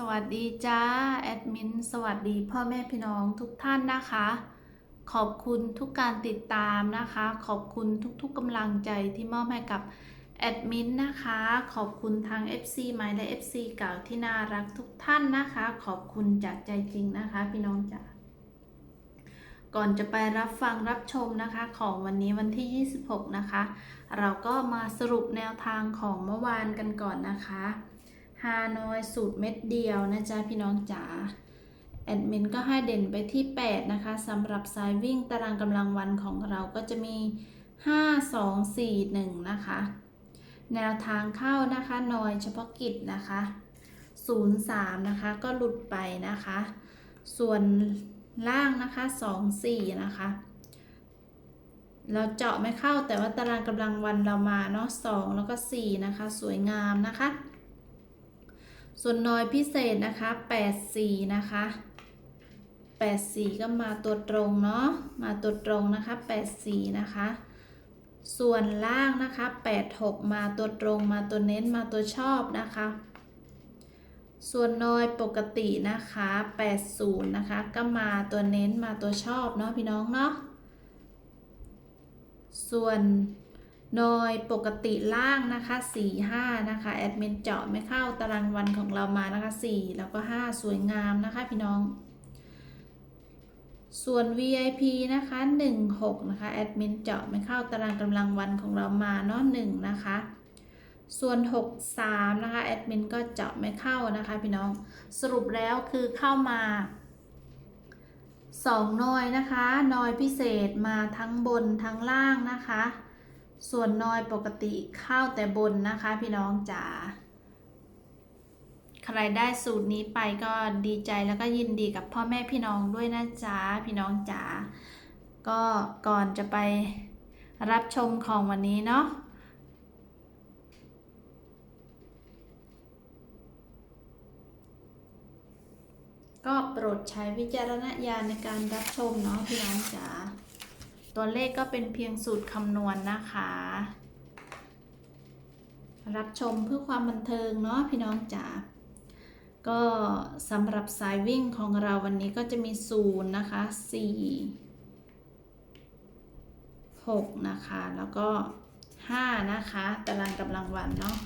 สวัสดีจ้าแอดมินสวัสดีพ่อแม่พี่น้องทุกท่านนะคะ ขอบคุณทุกการติดตามนะคะ ขอบคุณทุกๆกำลังใจที่มอบให้กับแอดมินนะคะ ขอบคุณทาง FC ใหม่และ FC เก่าที่น่ารักทุกท่านนะคะ ขอบคุณจากใจจริงนะคะ พี่น้องจ๋าก่อนจะไปรับฟังรับชมนะคะของวันนี้วันที่ 26 นะคะ เราก็มาสรุปแนวทางของเมื่อวานกันก่อนนะคะ ฮานอยสูตรเม็ดเดียวนะจ๊ะพี่น้องจ๋าแอดมินก็ให้เด่นไปที่ 8 นะคะสำหรับสายวิ่งตารางกำลังวันของเราก็จะมี 5 2 4 1 นะคะ แนวทางเข้านะคะนอยเฉพาะกิจนะคะ 03 นะคะก็หลุดไปนะคะ ส่วนล่างนะคะ 2 4 นะคะ เราเจาะไม่เข้าแต่ว่าตารางกำลังวันเรามาเนาะ2แล้วก็ 4 นะคะ สวยงามนะคะ ส่วนน้อยพิเศษนะคะ84นะคะ84 ก็มาตัวตรงเนาะ มาตัวตรงนะคะ84นะคะ ส่วนล่างนะคะ86 มาตัวตรง มาตัวเน้น มาตัวชอบนะคะ ส่วนน้อยปกตินะคะ80นะคะ ก็มาตัวเน้น มาตัวชอบเนาะพี่น้องเนาะ ส่วน นอยปกติล่างนะคะ4 5นะคะแอดมินเจาะไม่เข้าตารางวันของเรามานะคะ 4 แล้วก็ 5 สวยงามนะคะพี่น้อง ส่วน VIP นะคะ1 6นะคะแอดมินเจาะไม่เข้าตารางกำลังวันของเรามาเนาะ1นะคะ ส่วน 6 3นะคะแอดมินก็เจาะไม่เข้านะคะพี่น้องสรุปแล้วคือเข้ามา2นอยนะคะนอยพิเศษมาทั้งบนทั้งล่างนะคะ ส่วนนอยปกติข้าวแต่บนนะคะพี่น้องจ๋าใครได้สูตรนี้ไปก็ดีใจแล้วก็ยินดีกับพ่อแม่พี่น้องด้วยนะจ๊ะพี่น้องจ๋าก็ก่อนจะไปรับชมของวันนี้เนาะก็โปรดใช้วิจารณญาณในการรับชมเนาะพี่น้องจ๋า ตัวเลขก็เป็นเพียงสูตรคำนวณนนะคะ รับชมเพื่อความบันเทิงเนาะพี่น้องจ๋าก็สำหรับสายวิ่งของเราวันนี้ก็จะมีศูนย์นะคะสี่หกนะคะ แล้วก็ห้านะคะตารางกำลังวันเนาะ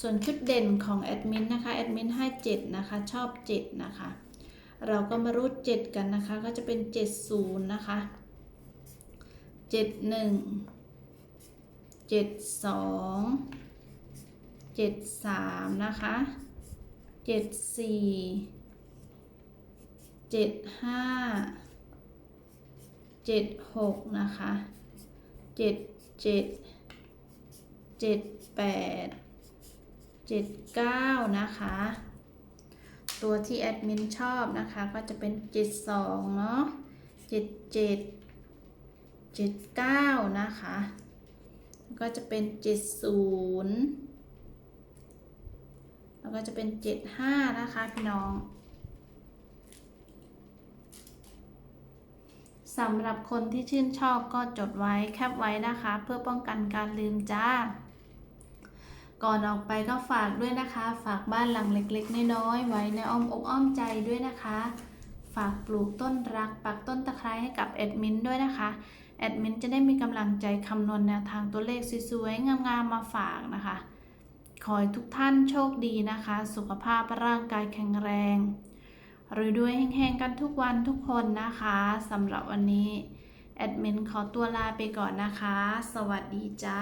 ส่วนชุดเด่นของแอดมินนะคะแอดมินให้เจ็ดนะคะชอบเจ็ดนะคะ เราก็มารูดเจ็ดกันนะคะ ก็จะเป็นเจ็ดศูนย์นะคะ เจ็ดหนึ่งเจ็ดสองเจ็ดสามนะคะเจ็ดสี่เจ็ดห้าเจ็ดหกนะคะเจ็ดเจ็ดเจ็ดแปดเจ็ดเก้านะคะ ตัวที่แอดมินชอบนะคะก็จะเป็นเจ็ดสองเนาะเจ็ดเจ็ด เจ็ดเก้านะคะ ก็จะเป็นเจ็ดศูนย์แล้วก็จะเป็นเจ็ดห้านะคะพี่น้องสำหรับคนที่ชื่นชอบก็จดไว้แคปไว้นะคะ เพื่อป้องกันการลืมจ้า ก่อนออกไปก็ฝากด้วยนะคะ ฝากบ้านหลังเล็กๆ น้อยๆไว้ในอ้อมอกอ้อมใจด้วยนะคะ ฝากปลูกต้นรักปักต้นตะไคร้ให้กับแอดมินด้วยนะคะ แอดมินจะได้มีกำลังใจคำนวณแนวทางตัวเลขสวยๆ งามๆ มาฝากนะคะ ขอให้ทุกท่านโชคดีนะคะ สุขภาพร่างกายแข็งแรง หรือด้วยแห้งๆ กันทุกวันทุกคนนะคะสำหรับวันนี้ แอดมินขอตัวลาไปก่อนนะคะ สวัสดีจ้า